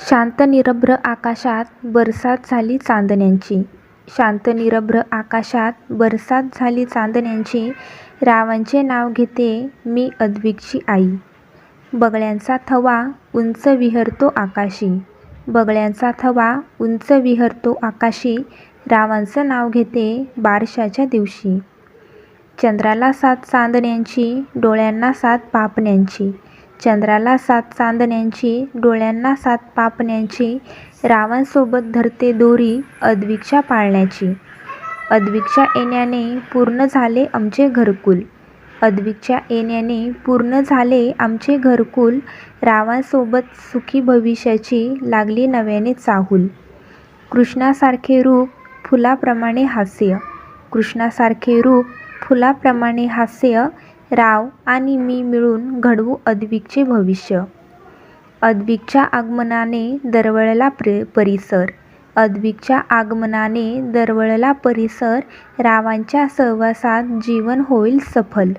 शांत निरभ्र आकाशात बरसात झाली चांदण्यांची. शांत निरभ्र आकाशात बरसात झाली चांदण्यांची रावांचे नाव घेते मी अद्विकची आई. बगळ्यांचा थवा उंच विहरतो आकाशी. बगळ्यांचा थवा उंच विहरतो आकाशी रावांचं नाव घेते बारशाच्या दिवशी. चंद्राला सात चांदण्यांची डोळ्यांना सात पापण्यांची. चंद्राला सात चांदण्यांची डोळ्यांना सात पापण्यांची रावांसोबत धरते दोरी अद्विक्षा पाळण्याची. अद्विक्षा येण्याने पूर्ण झाले आमचे घरकुल. अद्विक्षा येण्याने पूर्ण झाले आमचे घरकुल. रावांसोबत सुखी भविष्याची लागली नव्याने चाहूल. कृष्णासारखे रूप फुलाप्रमाणे हास्य. कृष्णासारखे रूप फुलाप्रमाणे हास्य राव आणि मी मिळून घडवू अद्विकचे भविष्य. अद्विकच्या आगमनाने दरवळला प्र परिसर. अद्विकच्या आगमनाने दरवळला परिसर रावांच्या सहवासात जीवन होईल सफल.